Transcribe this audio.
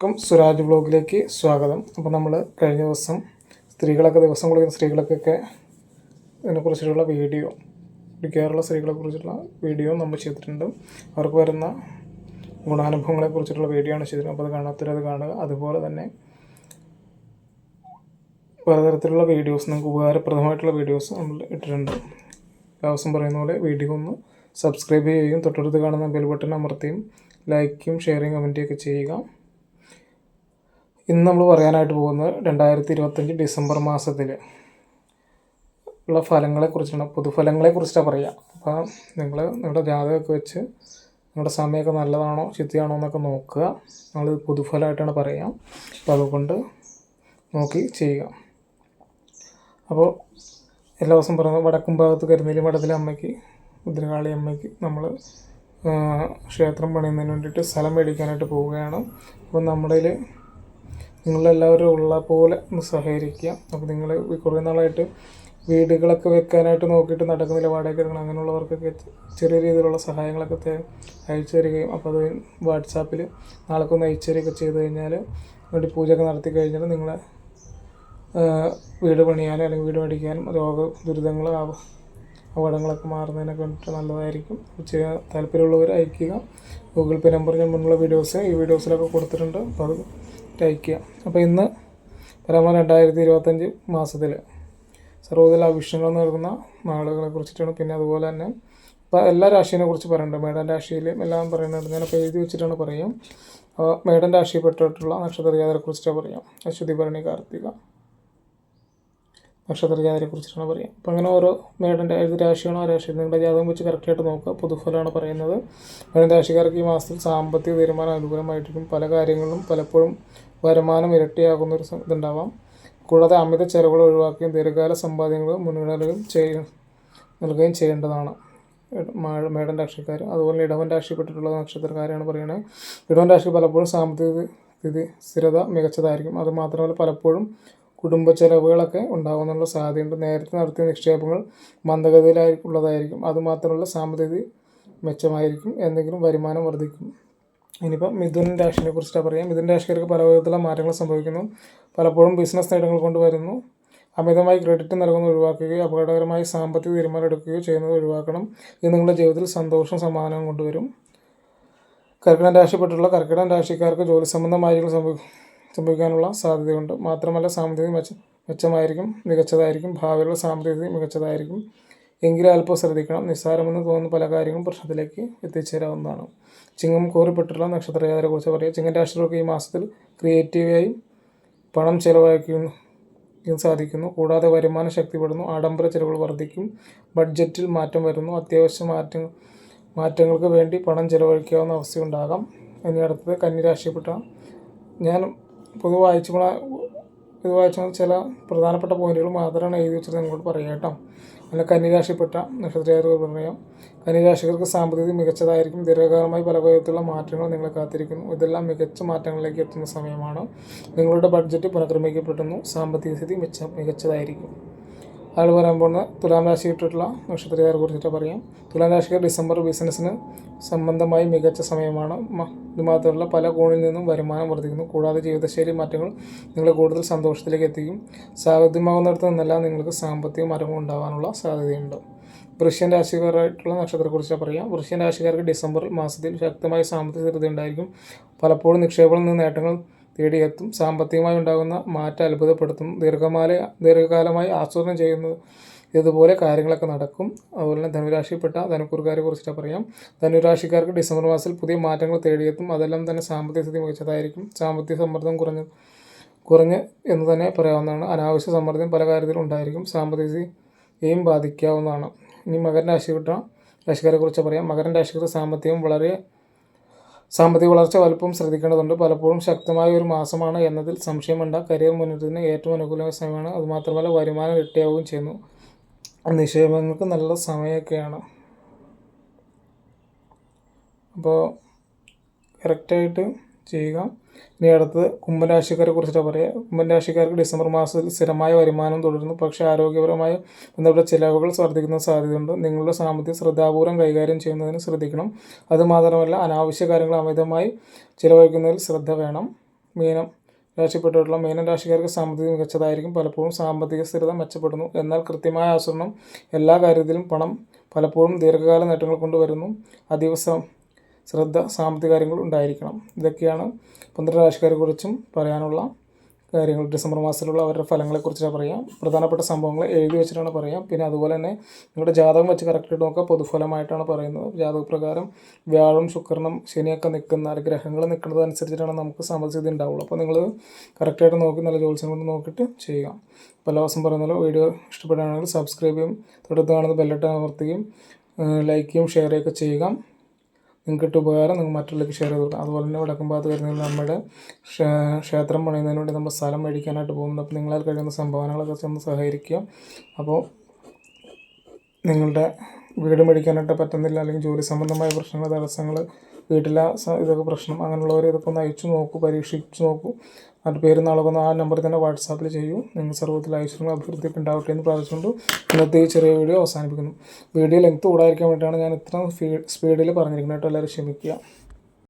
എല്ലാവർക്കും സുരാജ് ബ്ലോഗിലേക്ക് സ്വാഗതം. അപ്പോൾ നമ്മൾ കഴിഞ്ഞ ദിവസം സ്ത്രീകളൊക്കെ ദിവസം കുളിക്കുന്ന സ്ത്രീകൾക്കൊക്കെ ഇതിനെക്കുറിച്ചിട്ടുള്ള വീഡിയോ കുടിക്കാറുള്ള സ്ത്രീകളെ കുറിച്ചിട്ടുള്ള വീഡിയോ നമ്മൾ ചെയ്തിട്ടുണ്ട്. അവർക്ക് വരുന്ന ഗുണാനുഭവങ്ങളെ കുറിച്ചിട്ടുള്ള വീഡിയോ ആണ് ചെയ്തിട്ടുണ്ട് അപ്പോൾ അത് കാണാത്തവരത് കാണുക. അതുപോലെ തന്നെ പലതരത്തിലുള്ള വീഡിയോസ് നിങ്ങൾക്ക് ഉപകാരപ്രദമായിട്ടുള്ള വീഡിയോസ് നമ്മൾ ഇട്ടിട്ടുണ്ട്. ദിവസം പറയുന്ന പോലെ വീഡിയോ ഒന്ന് സബ്സ്ക്രൈബ് ചെയ്യുകയും തൊട്ടടുത്ത് കാണുന്ന ബെൽ ബട്ടൺ അമർത്തിയും ലൈക്കും ഷെയറിങ് കമന്റും ചെയ്യുക. ഇന്ന് നമ്മൾ പറയാനായിട്ട് പോകുന്നത് രണ്ടായിരത്തി ഇരുപത്തഞ്ച് ഡിസംബർ മാസത്തിൽ ഉള്ള ഫലങ്ങളെക്കുറിച്ചാണ്. പൊതുഫലങ്ങളെ കുറിച്ചിട്ടാണ് പറയുക അപ്പോൾ നിങ്ങൾ നിങ്ങളുടെ ജാതകമൊക്കെ വെച്ച് നിങ്ങളുടെ സമയമൊക്കെ നല്ലതാണോ ചിത്തിയാണോ എന്നൊക്കെ നോക്കുക. നമ്മൾ പൊതുഫലമായിട്ടാണ് പറയാം. അപ്പോൾ അതുകൊണ്ട് നോക്കി ചെയ്യുക. അപ്പോൾ എല്ലാ ദിവസം പറയുന്നത് വടക്കും ഭാഗത്ത് കരുന്നേലി മഠത്തിലെ അമ്മയ്ക്ക് മുദ്രകാളി അമ്മയ്ക്ക് നമ്മൾ ക്ഷേത്രം പണിയുന്നതിന് വേണ്ടിയിട്ട് സ്ഥലം മേടിക്കാനായിട്ട് പോവുകയാണ്. അപ്പോൾ നമ്മുടെ നിങ്ങളെല്ലാവരും ഉള്ള പോലെ ഒന്ന് സഹകരിക്കുക. അപ്പോൾ നിങ്ങൾ കുറേ നാളായിട്ട് വീടുകളൊക്കെ വെക്കാനായിട്ട് നോക്കിയിട്ട് നടക്കുന്നില്ല. വാടക അങ്ങനെയുള്ളവർക്കൊക്കെ ചെറിയ രീതിയിലുള്ള സഹായങ്ങളൊക്കെ അയച്ചു തരികയും അപ്പോൾ അത് വാട്സാപ്പിൽ നാളെക്കൊന്ന് അയച്ചു തരികയൊക്കെ ചെയ്ത് കഴിഞ്ഞാൽ വേണ്ടി പൂജയൊക്കെ നടത്തി കഴിഞ്ഞാൽ നിങ്ങളെ വീട് പണിയാനും അല്ലെങ്കിൽ വീട് മേടിക്കാനും രോഗ ദുരിതങ്ങൾ അപകടങ്ങളൊക്കെ മാറുന്നതിനൊക്കെ വേണ്ടിയിട്ട് നല്ലതായിരിക്കും. ചെയ്യാൻ താല്പര്യമുള്ളവർ അയക്കുക. ഗൂഗിൾ പേ നമ്പർ ഞാൻ മുന്നുള്ള വീഡിയോസ് ഈ വീഡിയോസിലൊക്കെ കൊടുത്തിട്ടുണ്ട്. അപ്പോൾ അത് അയക്കുക അപ്പോൾ ഇന്ന് പരമ രണ്ടായിരത്തി ഇരുപത്തഞ്ച് മാസത്തിൽ സർവതല വിഷയങ്ങൾ നൽകുന്ന നാളുകളെ കുറിച്ചിട്ടാണ്. പിന്നെ അതുപോലെ തന്നെ ഇപ്പോൾ എല്ലാ രാശിയെ കുറിച്ച് പറയുന്നുണ്ട് മേടൻ രാശിയിലും എല്ലാം പറയുന്നുണ്ട് ഞാനപ്പോൾ എഴുതി വെച്ചിട്ടാണ് പറയും. മേടൻ രാശിയിൽപ്പെട്ടിട്ടുള്ള നക്ഷത്ര കുറിച്ചിട്ടാണ് പറയാം. അശ്വതി ഭരണി കാർത്തിക. നക്ഷത്ര കുറിച്ചിട്ടാണ് പറയുക. അപ്പോൾ അങ്ങനെ ഓരോ മേടന്റെ ഏത് രാശിയാണോ ആ രാശി നിങ്ങളുടെ ജാതകം വെച്ച് കറക്റ്റായിട്ട് നോക്കുക. പൊതുഫലമാണ് പറയുന്നത്. മേടൻ രാശിക്കാർക്ക് ഈ മാസത്തിൽ സാമ്പത്തിക തീരുമാനം അനുകൂലമായിട്ടിരിക്കും. പല കാര്യങ്ങളിലും പലപ്പോഴും വരുമാനം ഇരട്ടിയാകുന്ന ഒരു ഇതുണ്ടാവാം. കൂടാതെ അമിത ചെലവുകൾ ഒഴിവാക്കുകയും ദീർഘകാല സമ്പാദ്യങ്ങൾ മുൻഗണനകളും ചെയ്യ നൽകുകയും ചെയ്യേണ്ടതാണ്. മേടൻ രാഷ്ട്രീയക്കാർ അതുപോലെ ഇടവൻ രാശിപ്പെട്ടിട്ടുള്ള നക്ഷത്രക്കാരാണ് പറയുന്നത്. ഇടവൻ രാശി പലപ്പോഴും സാമ്പത്തിക സ്ഥിതി സ്ഥിരത മികച്ചതായിരിക്കും. അതുമാത്രമല്ല പലപ്പോഴും കുടുംബ ചെലവുകളൊക്കെ ഉണ്ടാകുന്നുള്ള സാധ്യതയുണ്ട്. നേരത്തെ നടത്തിയ നിക്ഷേപങ്ങൾ മന്ദഗതിയിലായിട്ടുള്ളതായിരിക്കും. അതുമാത്രമുള്ള സാമ്പത്തിക മെച്ചമായിരിക്കും. എന്തെങ്കിലും വരുമാനം വർദ്ധിക്കും. ഇനിയിപ്പം മിഥുൻ രാശിനെ കുറിച്ചിട്ട് പറയാം. മിഥുൻ രാശിക്കാർക്ക് പല വിധത്തിലുള്ള മാറ്റങ്ങൾ സംഭവിക്കുന്നു. പലപ്പോഴും ബിസിനസ് നേട്ടങ്ങൾ കൊണ്ടുവരുന്നു. അമിതമായി ക്രെഡിറ്റ് നൽകുന്ന ഒഴിവാക്കുകയോ അപകടകരമായി സാമ്പത്തിക തീരുമാനം എടുക്കുകയോ ചെയ്യുന്നത് ഒഴിവാക്കണം. ഇത് നിങ്ങളുടെ ജീവിതത്തിൽ സന്തോഷം സമാധാനം കൊണ്ടുവരും. കർക്കിടം രാശിപ്പെട്ടുള്ള കർക്കിടം രാശിക്കാർക്ക് ജോലി സംബന്ധമായ സംഭവിക്കാനുള്ള സാധ്യതയുണ്ട്. മാത്രമല്ല സാമ്പത്തിക മെച്ച മെച്ചമായിരിക്കും മികച്ചതായിരിക്കും. ഭാവിയിലുള്ള സാമ്പത്തിക മികച്ചതായിരിക്കും. എങ്കിലും അല്പം ശ്രദ്ധിക്കണം. നിസ്സാരമെന്ന് തോന്നുന്ന പല കാര്യങ്ങളും പ്രശ്നത്തിലേക്ക് എത്തിച്ചേരാവുന്നതാണ്. ചിങ്ങം കോറിപ്പെട്ടുള്ള നക്ഷത്രയാതരെ കുറിച്ച് പറയാം ചിങ്ങം രാഷ്ട്രീയർക്ക് ഈ മാസത്തിൽ ക്രിയേറ്റീവായി പണം ചിലവാക്കുന്നു സാധിക്കുന്നു. കൂടാതെ വരുമാനം ശക്തിപ്പെടുന്നു ആഡംബര ചെലവുകൾ വർദ്ധിക്കും ബഡ്ജറ്റിൽ മാറ്റം വരുന്നു അത്യാവശ്യ മാറ്റങ്ങൾ മാറ്റങ്ങൾക്ക് വേണ്ടി പണം ചെലവഴിക്കാവുന്ന അവസ്ഥയുണ്ടാകാം. ഇനി അടുത്തത് കന്നിരാശിപ്പെട്ട ഞാൻ പൊതുവായി വായിച്ചുമ്പോൾ ഇത് ചില പ്രധാനപ്പെട്ട പോയിന്റുകൾ മാത്രമാണ് എഴുതി വെച്ചത് നിങ്ങളോട് പറയാം കേട്ടോ. അല്ല കന്നിരാശിപ്പെട്ട നക്ഷത്രജാതകർ പറയാം കന്നിരാശികൾക്ക് സാമ്പത്തിക മികച്ചതായിരിക്കും. ദീർഘകാലമായി പല വിധത്തിലുള്ള മാറ്റങ്ങൾ നിങ്ങളെ കാത്തിരിക്കുന്നു. ഇതെല്ലാം മികച്ച മാറ്റങ്ങളിലേക്ക് എത്തുന്ന സമയമാണ്. നിങ്ങളുടെ ബഡ്ജറ്റ് പുനഃക്രമീകരിക്കപ്പെടുന്നു. സാമ്പത്തിക സ്ഥിതി മികച്ചതായിരിക്കും. അയാൾ പറയാൻ പോകുന്ന തുലാം രാശി ഇട്ടിട്ടുള്ള നക്ഷത്രക്കാരെ കുറിച്ചിട്ട് പറയാം തുലാം രാശിക്കാർ ഡിസംബർ ബിസിനസ്സിന് സംബന്ധമായി മികച്ച സമയമാണ്. ഇത് പല കോണിൽ നിന്നും വരുമാനം വർദ്ധിക്കുന്നു. കൂടാതെ ജീവിതശൈലി മാറ്റങ്ങൾ നിങ്ങളെ കൂടുതൽ സന്തോഷത്തിലേക്ക് എത്തിക്കും. സാധ്യമാകുന്നിടത്ത് നിന്നെല്ലാം നിങ്ങൾക്ക് സാമ്പത്തിക മരങ്ങൾ ഉണ്ടാകാനുള്ള സാധ്യതയുണ്ട്. വൃഷ്യൻ രാശിക്കാരായിട്ടുള്ള നക്ഷത്രത്തെക്കുറിച്ച് പറയാം വൃഷ്യൻ രാശിക്കാർക്ക് ഡിസംബർ മാസത്തിൽ ശക്തമായ സാമ്പത്തിക സ്ഥിരത ഉണ്ടായിരിക്കും. പലപ്പോഴും നിക്ഷേപങ്ങളിൽ നിന്ന് നേട്ടങ്ങൾ തേടിയെത്തും. സാമ്പത്തികമായി ഉണ്ടാകുന്ന മാറ്റം അത്ഭുതപ്പെടുത്തും. ദീർഘകാല ദീർഘകാലമായി ആസൂത്രണം ചെയ്യുന്നു ഇതുപോലെ കാര്യങ്ങളൊക്കെ നടക്കും. അതുപോലെ തന്നെ ധനുരാശിപ്പെട്ട ധനുക്കൂറുകാരെ കുറിച്ചിട്ട് പറയാം. ധനുരാശിക്കാർക്ക് ഡിസംബർ മാസത്തിൽ പുതിയ മാറ്റങ്ങൾ തേടിയെത്തും. അതെല്ലാം തന്നെ സാമ്പത്തിക സ്ഥിതി മികച്ചതായിരിക്കും. സാമ്പത്തിക സമ്മർദ്ദം കുറഞ്ഞ് കുറഞ്ഞ് എന്ന് തന്നെ പറയാവുന്നതാണ്. അനാവശ്യ സമ്മർദ്ദം പല കാര്യത്തിലും ഉണ്ടായിരിക്കും. സാമ്പത്തിക സ്ഥിതിയെയും ബാധിക്കാവുന്നതാണ്. ഇനി മകരൻ രാശിപ്പെട്ട രാശിക്കാരെ കുറിച്ച് പറയാം. മകരൻ രാശിക്കാർ സാമ്പത്തികം വളരെ സാമ്പത്തിക വളർച്ച വലുപ്പം ശ്രദ്ധിക്കേണ്ടതുണ്ട്. പലപ്പോഴും ശക്തമായ ഒരു മാസമാണ് എന്നതിൽ സംശയമുണ്ട്. കരിയർ മുന്നേറ്റത്തിന് ഏറ്റവും അനുകൂലമായ സമയമാണ്. അതുമാത്രമല്ല വരുമാനം ഇരട്ടിയാവുകയും ചെയ്യുന്നു. നിക്ഷേപങ്ങൾക്ക് നല്ല സമയമൊക്കെയാണ്. അപ്പോൾ കറക്റ്റായിട്ട് ചെയ്യുക. ഇനി അടുത്തത് കുംഭരാശിക്കാരെ കുറിച്ചിട്ട് പറയാം. കുംഭരാശിക്കാർക്ക് ഡിസംബർ മാസത്തിൽ സ്ഥിരമായ വരുമാനം തുടരുന്നു. പക്ഷേ ആരോഗ്യപരമായ ബന്ധപ്പെട്ട ചിലവുകൾ വർദ്ധിക്കുന്ന സാധ്യതയുണ്ട്. നിങ്ങളുടെ സാമ്പത്തിക ശ്രദ്ധാപൂർവം കൈകാര്യം ചെയ്യുന്നതിന് ശ്രദ്ധിക്കണം. അതുമാത്രമല്ല അനാവശ്യ കാര്യങ്ങൾ അമിതമായി ചിലവഴിക്കുന്നതിൽ ശ്രദ്ധ വേണം. മീനം രാശിപ്പെട്ടിട്ടുള്ള മീനം രാശിക്കാർക്ക് സാമ്പത്തികം മികച്ചതായിരിക്കും. പലപ്പോഴും സാമ്പത്തിക സ്ഥിരത മെച്ചപ്പെടുന്നു. എന്നാൽ കൃത്യമായ ആസൂത്രണം എല്ലാ കാര്യത്തിലും പണം പലപ്പോഴും ദീർഘകാല നേട്ടങ്ങൾ കൊണ്ടുവരുന്നു. അതീവ സ- ശ്രദ്ധ സാമ്പത്തിക കാര്യങ്ങൾ ഉണ്ടായിരിക്കണം. ഇതൊക്കെയാണ് പന്ത്രണ്ട് രാശിക്കാരെ കുറിച്ചും പറയാനുള്ള കാര്യങ്ങൾ. ഡിസംബർ മാസത്തിലുള്ള അവരുടെ ഫലങ്ങളെക്കുറിച്ചാണ് പറയാം. പ്രധാനപ്പെട്ട സംഭവങ്ങൾ എഴുതി വെച്ചിട്ടാണ് പറയാം. പിന്നെ അതുപോലെ തന്നെ നിങ്ങളുടെ ജാതകം വെച്ച് കറക്റ്റായിട്ട് നോക്കുക. പൊതുഫലമായിട്ടാണ് പറയുന്നത്. ജാതകപ്രകാരം വ്യാഴം ശുക്രനും ശനിയൊക്കെ നിൽക്കുന്ന ഗ്രഹങ്ങൾ നിൽക്കുന്നത് അനുസരിച്ചിട്ടാണ് നമുക്ക് സമ്പദ്സ്ഥിതി ഉണ്ടാവുള്ളൂ. അപ്പോൾ നിങ്ങൾ കറക്റ്റായിട്ട് നോക്കി നല്ല ജോത്സ്യം കൊണ്ട് നോക്കിയിട്ട് ചെയ്യുക. പല ദിവസം പറയുന്നല്ലോ വീഡിയോ ഇഷ്ടപ്പെടുകയാണെങ്കിൽ സബ്സ്ക്രൈബ് ചെയ്യും. തുടർന്ന് കാണുന്ന ബെല്ലട്ടൻ അമർത്തുകയും ലൈക്ക് ചെയ്യും ഷെയർ ചെയ്യുക. നിങ്ങൾക്ക് ഉപകാരം നിങ്ങൾ മറ്റുള്ളവർക്ക് ഷെയർ ചെയ്ത് കൊടുക്കാം. അതുപോലെ തന്നെ വടക്കും ഭാഗത്ത് വരുന്നത് നമ്മുടെ ക്ഷേത്രം പണിയുന്നതിന് വേണ്ടി നമ്മൾ സ്ഥലം മേടിക്കാനായിട്ട് പോകുന്നുണ്ട്. അപ്പോൾ നിങ്ങളാൽ കഴിയുന്ന സംഭാവനകളൊക്കെ ചെന്ന് സഹകരിക്കുക. അപ്പോൾ നിങ്ങളുടെ വീട് മേടിക്കാനായിട്ട് പറ്റുന്നില്ല അല്ലെങ്കിൽ ജോലി സംബന്ധമായ പ്രശ്നങ്ങൾ തടസ്സങ്ങൾ വീട്ടിലെ ഇതൊക്കെ പ്രശ്നം അങ്ങനെയുള്ളവർ ഇതൊക്കെ ഒന്ന് അയച്ചു നോക്കൂ പരീക്ഷിച്ച് നോക്കൂ. അതിന്റെ പേര് നാളെ ആ നമ്പറിൽ തന്നെ വാട്സാപ്പിൽ ചെയ്യൂ. നിങ്ങൾ സർവത്തിൽ ഐശ്വര്യങ്ങൾ അഭിവൃദ്ധിയൊക്കെ ഉണ്ടാവട്ടെ എന്ന് പ്രാർത്ഥിച്ചുകൊണ്ട് ഇന്നത്തെ ഈ ചെറിയ വീഡിയോ അവസാനിപ്പിക്കുന്നു. വീഡിയോ ലെങ്ത് കൂടാതിരിക്കാൻ വേണ്ടിയിട്ടാണ് ഞാൻ ഇത്ര സ്പീഡിൽ പറഞ്ഞിരിക്കുന്നത്. കേട്ടോ എല്ലാവരും ക്ഷമിക്കുക.